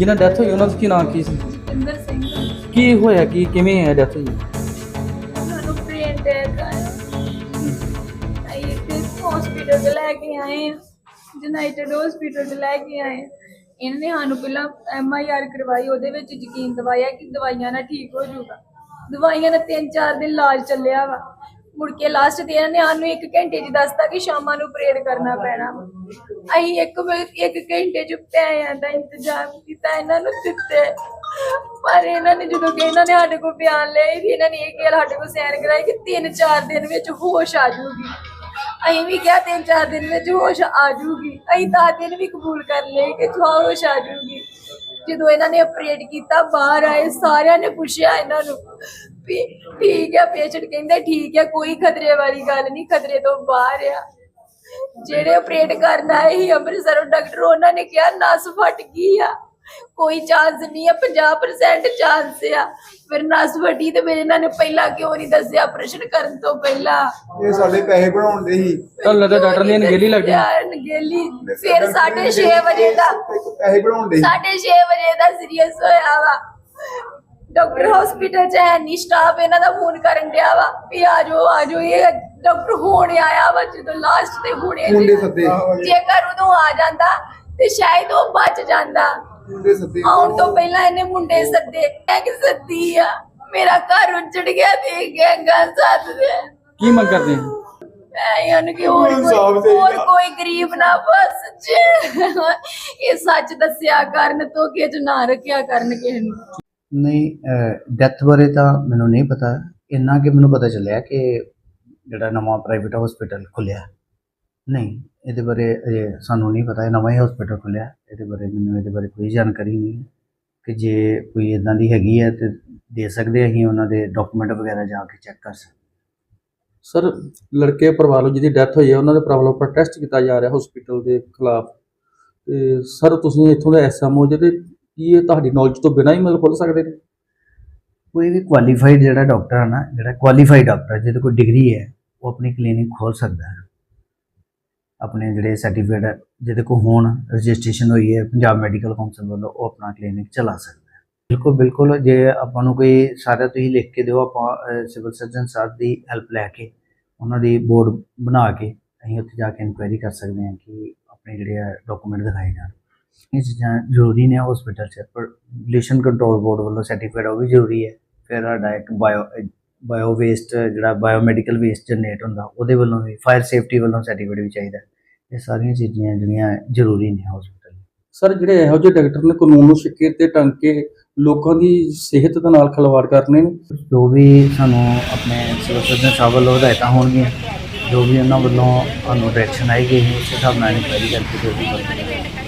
ਜਿਹਨਾਂ ਡੈਥ ਹੋਈ ਉਹਨਾਂ ਦਾ ਕੀ ਨਾਮ ਕੀ ਸੀ? ਇੰਦਰ ਸਿੰਘ। ਕੀ ਹੋਇਆ ਕੀ ਕਿਵੇਂ ਹੈ ਡੈਥ ਹੋਈ? ਸਾਨੂੰ ਬ੍ਰੇਨ ਅਟੈਕ ਆਇਆ ਅਸੀਂ ਇੱਥੇ ਹਸਪੀਟਲ ਚ ਲੈ ਕੇ ਆਏ ਯੂਨਾਈਟਿਡ ਹਸਪੀਟਲ ਚ ਲੈ ਕੇ ਆਏ ਇਹਨਾਂ ਨੇ ਸਾਨੂੰ ਪਹਿਲਾਂ ਐਮ ਆਈ ਆਰ ਕਰਵਾਈ ਉਹਦੇ ਵਿੱਚ ਯਕੀਨ ਦਵਾਇਆ ਕਿ ਦਵਾਈਆਂ ਨਾਲ ਠੀਕ ਹੋ ਜਾਊਗਾ। ਦਵਾਈਆਂ ਨਾਲ 3-4 ਦਿਨ ਇਲਾਜ ਚੱਲਿਆ ਵਾ। ਮੁੜ ਕੇ ਲਾਸਟ ਤੇ ਇਹਨਾਂ ਨੇ ਸਾਨੂੰ 1 ਘੰਟੇ 'ਚ ਦੱਸਤਾ ਕਿ ਸ਼ਾਮਾਂ ਨੂੰ ਪ੍ਰੇਅਰ ਕਰਨਾ ਪੈਣਾ। ਅਸੀਂ ਇੱਕ ਵੇ- ਇੱਕ ਘੰਟੇ 'ਚ ਪੈਸਿਆਂ ਦਾ ਇੰਤਜ਼ਾਮ ਕੀਤਾ, ਇਹਨਾਂ ਨੂੰ ਦਿੱਤੇ। ਪਰ ਇਹਨਾਂ ਨੇ ਜਦੋਂ ਕਿ ਇਹਨਾਂ ਨੇ ਸਾਡੇ ਕੋਲ ਬਿਆਨ ਲਏ ਵੀ ਇਹਨਾਂ ਨੇ ਇਹ ਕਿਹਾ, ਸਾਡੇ ਕੋਲ ਸਾਈਨ ਕਰਾਏ ਕਿ 3-4 ਦਿਨ ਵਿੱਚ ਹੋਸ਼ ਆ ਜਾਊਗੀ। ਅਸੀਂ ਵੀ ਕਿਹਾ 3-4 ਦਿਨ ਵਿੱਚ ਹੋਸ਼ ਆ ਜਾਊਗੀ। ਅਸੀਂ ਤਾਂ ਦਿਨ ਵੀ ਕਬੂਲ ਕਰ ਲਏ ਕਿ ਜੋ ਹੋਸ਼ ਆ ਜਾਊਗੀ। ਜਦੋਂ ਇਹਨਾਂ ਨੇ ਆਪਰੇਟ ਕੀਤਾ, ਬਾਹਰ ਆਏ, ਸਾਰਿਆਂ ਨੇ ਪੁੱਛਿਆ ਇਹਨਾਂ ਨੂੰ ਠੀਕ ਹੈ ਪੇਸ਼ੈਂਟ ਕਹਿੰਦੇ ਠੀਕ ਹੈ ਕੋਈ ਖਤਰੇ ਵਾਲੀ ਗੱਲ ਨਹੀਂ ਖਤਰੇ ਤੋਂ ਬਾਹਰ ਆ। ਜਿਹੜੇ ਆਪਰੇਟ ਕਰਨ ਆਏ ਸੀ ਅੰਮ੍ਰਿਤਸਰੋਂ ਡਾਕਟਰ ਉਹਨਾਂ ਨੇ ਕਿਹਾ ਨਸ ਫਟ ਗਈ ਆ। ਕੋਈ ਚਾਂਸ ਨਹੀਂ ਆ 50% ਚਾਂਸ ਆ। ਫਿਰ ਨਸ ਫਟੀ ਤੇ ਮੇਰੇ ਇਹਨਾਂ ਨੇ ਪਹਿਲਾਂ ਕਿਉਂ ਨਹੀਂ ਦੱਸਿਆ ਆਪਰੇਸ਼ਨ ਕਰਨ ਤੋਂ ਪਹਿਲਾਂ? ਇਹ ਸਾਡੇ ਪੈਸੇ ਬਣਾਉਣ ਦੇ ਹੀ ਤਾਂ ਲੱਗਦਾ ਡਾਕਟਰ ਦੀ ਅਣਗਹਿਲੀ ਲੱਗਦੀ ਅਣਗਹਿਲੀ। ਫਿਰ 6:30 ਵਜੇ ਦਾ ਪੈਸੇ ਬਣਾਉਣ ਦੇ ਹੀ 6:30 ਵਜੇ ਦਾ ਸੀਰੀਅਸ ਹੋਇਆ ਵਾ। ਡਾਕਟਰ ਹਸਪੀਟਲ ਚ ਹੈ ਨਹੀਂ ਸਟਾਫ ਇਹਨਾਂ ਦਾ ਫੋਨ ਕਰਨ ਡਿਆ ਵਾ ਵੀ ਆ ਜਾਓ ਆ ਜਾਓ ਇਹ ਡਾਕਟਰ ਹੋਣ ਆਇਆ ਵਾ ਜਦੋਂ ਲਾਸਟ ਤੇ ਹੁਣੇ ਮੁੰਡੇ ਸੱਦੇ। ਜੇਕਰ ਉਦੋਂ ਆ ਜਾਂਦਾ ਤੇ ਸ਼ਾਇਦ ਉਹ ਬਚ ਜਾਂਦਾ। ਮੁੰਡੇ ਸੱਦੇ। ਆਉਣ ਤੋਂ ਪਹਿਲਾਂ ਇਹਨੇ ਮੁੰਡੇ ਸੱਦੇ ਐ ਕਿ ਸੱਦੀ ਆ ਮੇਰਾ ਘਰ ਉੱਜੜ ਗਿਆ ਤੇ ਗੈਂਗਾ ਸੱਦ ਦੇ। ਕੀ ਮੰਗ ਕਰਦੇ ਮੈਂ ਇਹਨਾਂ ਕਿ ਹੋਰ ਕੋਈ। ਹੋਰ ਕੋਈ ਗਰੀਬ ਨਾ ਬਸ ਜੇ। ਇਹ ਸੱਚ ਦੱਸਿਆ ਕਰਨ ਤੋਂ ਕਿ ਨਾ ਰੱਖਿਆ ਕਰਨ ਕਿਸੇ ਨੂੰ। ਨਹੀਂ ਡੈਥ ਬਾਰੇ ਤਾਂ ਮੈਨੂੰ ਨਹੀਂ ਪਤਾ। ਇੰਨਾ ਕਿ ਮੈਨੂੰ ਪਤਾ ਚੱਲਿਆ ਕਿ ਜਿਹੜਾ ਨਵਾਂ ਪ੍ਰਾਈਵੇਟ ਹਸਪੀਟਲ ਖੁੱਲਿਆ ਨਹੀਂ, ਇਹਦੇ ਬਾਰੇ ਅਜੇ ਸਾਨੂੰ ਨਹੀਂ ਪਤਾ। ਇਹ ਨਵਾਂ ਹੀ ਹਸਪੀਟਲ ਖੁੱਲਿਆ ਇਹਦੇ ਬਾਰੇ ਮੈਨੂੰ ਇਹਦੇ ਬਾਰੇ ਕੋਈ ਜਾਣਕਾਰੀ ਨਹੀਂ ਕਿ ਜੇ ਕੋਈ ਇਦਾਂ ਦੀ ਹੈਗੀ ਹੈ ਤੇ ਦੇ ਸਕਦੇ ਅਸੀਂ ਉਹਨਾਂ ਦੇ ਡਾਕੂਮੈਂਟ ਵਗੈਰਾ ਜਾ ਕੇ ਚੈੱਕ ਕਰ ਸਕਦੇ। ਸਰ ਲੜਕੇ ਪਰਿਵਾਰ ਨੂੰ ਜਿਹਦੀ ਡੈਥ ਹੋਈ ਹੈ, ਉਹਨਾਂ ਦੇ ਪਰਿਵਾਰ ਉੱਪਰ ਟੈਸਟ ਕੀਤਾ ਜਾ ਰਿਹਾ ਹਸਪੀਟਲ ਦੇ ਖਿਲਾਫ। ਤੇ ਸਰ ਤੁਸੀਂ ਇੱਥੋਂ ਦੇ ਐਸਐਮਓ ਜਿਹਦੇ ਕੀ ਇਹ ਤੁਹਾਡੀ ਨੌਲੇਜ ਤੋਂ ਬਿਨਾਂ ਹੀ ਮਤਲਬ ਖੁੱਲ ਸਕਦੇ ਨੇ? ਕੋਈ ਵੀ ਕੁਆਲੀਫਾਈਡ ਜਿਹੜਾ ਡਾਕਟਰ ਹੈ ਨਾ, ਜਿਹੜਾ ਕੁਆਲੀਫਾਈਡ ਡਾਕਟਰ ਜਿਹਦੇ ਕੋਲ ਡਿਗਰੀ ਹੈ, ਉਹ ਆਪਣੀ ਕਲੀਨਿਕ ਖੋਲ ਸਕਦਾ ਹੈ। ਆਪਣੇ ਜਿਹੜੇ ਸਰਟੀਫਿਕੇਟ ਜਿਹਦੇ ਕੋਲ ਹੋਣ ਰਜਿਸਟ੍ਰੇਸ਼ਨ ਹੋਈ ਹੈ, ਪੰਜਾਬ ਮੈਡੀਕਲ ਕਾਉਂਸਲ ਵੱਲੋਂ, ਉਹ ਆਪਣਾ ਕਲੀਨਿਕ ਚਲਾ ਸਕਦਾ ਹੈ। ਬਿਲਕੁਲ ਬਿਲਕੁਲ, ਜੇ ਆਪਾਂ ਨੂੰ ਕੋਈ ਸਾਰਾ ਤੁਸੀਂ ਲਿਖ ਕੇ ਦਿਓ, ਆਪਾਂ ਸਿਵਲ ਸਰਜਨ ਸਾਹਿਬ ਦੀ ਹੈਲਪ ਲੈ ਕੇ, ਉਹਨਾਂ ਦੀ ਬੋਰਡ ਬਣਾ ਕੇ, ਅਸੀਂ ਉੱਥੇ ਜਾ ਕੇ ਇਨਕੁਆਇਰੀ ਕਰ ਸਕਦੇ ਹਾਂ ਕਿ ਆਪਣੇ ਜਿਹੜੇ ਡਾਕੂਮੈਂਟ ਦਿਖਾਏ ਜਾਣ। ਇਹ ਚੀਜ਼ਾਂ ਜ਼ਰੂਰੀ ਨੇ ਹਸਪੀਟਲ 'ਚ ਪਰ ਪੋਲਿਊਸ਼ਨ ਕੰਟਰੋਲ ਬੋਰਡ ਵੱਲੋਂ ਸਰਟੀਫਿਕੇਟ ਉਹ ਵੀ ਜ਼ਰੂਰੀ ਹੈ। ਫਿਰ ਸਾਡਾ ਇੱਕ ਬਾਇਓ ਬਾਇਓ ਵੇਸਟ ਜਿਹੜਾ ਬਾਇਓਮੈਡੀਕਲ ਵੇਸਟ ਜਨਰੇਟ ਹੁੰਦਾ ਉਹਦੇ ਵੱਲੋਂ ਵੀ ਫਾਇਰ ਸੇਫਟੀ ਵੱਲੋਂ ਸਰਟੀਫਿਕੇਟ ਵੀ ਚਾਹੀਦਾ। ਇਹ ਸਾਰੀਆਂ ਚੀਜ਼ਾਂ ਜਿਹੜੀਆਂ ਜ਼ਰੂਰੀ ਨੇ ਹਸਪੀਟਲ ਸਰ ਜਿਹੜੇ ਇਹੋ ਜਿਹੇ ਡਾਕਟਰ ਨੇ ਕਾਨੂੰਨ ਨੂੰ ਸਿੱਕੇ ਤੇ ਟੰਗ ਕੇ ਲੋਕਾਂ ਦੀ ਸਿਹਤ ਦੇ ਨਾਲ ਖਿਲਵਾੜ ਕਰਨੇ ਨੇ? ਜੋ ਵੀ ਸਾਨੂੰ ਆਪਣੇ ਸਿਵਲ ਸਰਜਨ ਸਾਹਿਬ ਵੱਲੋਂ ਹਦਾਇਤਾਂ ਹੋਣਗੀਆਂ ਜੋ ਵੀ ਉਹਨਾਂ ਵੱਲੋਂ ਸਾਨੂੰ ਡਾਇਰੈਕਸ਼ਨ ਆਏਗੀ ਅਸੀਂ ਉਸ ਹਿਸਾਬ ਨਾਲ ਇਨਕੁਆਇਰੀ ਕਰਕੇ ਜੋ ਵੀ ਕਰਾਂਗੇ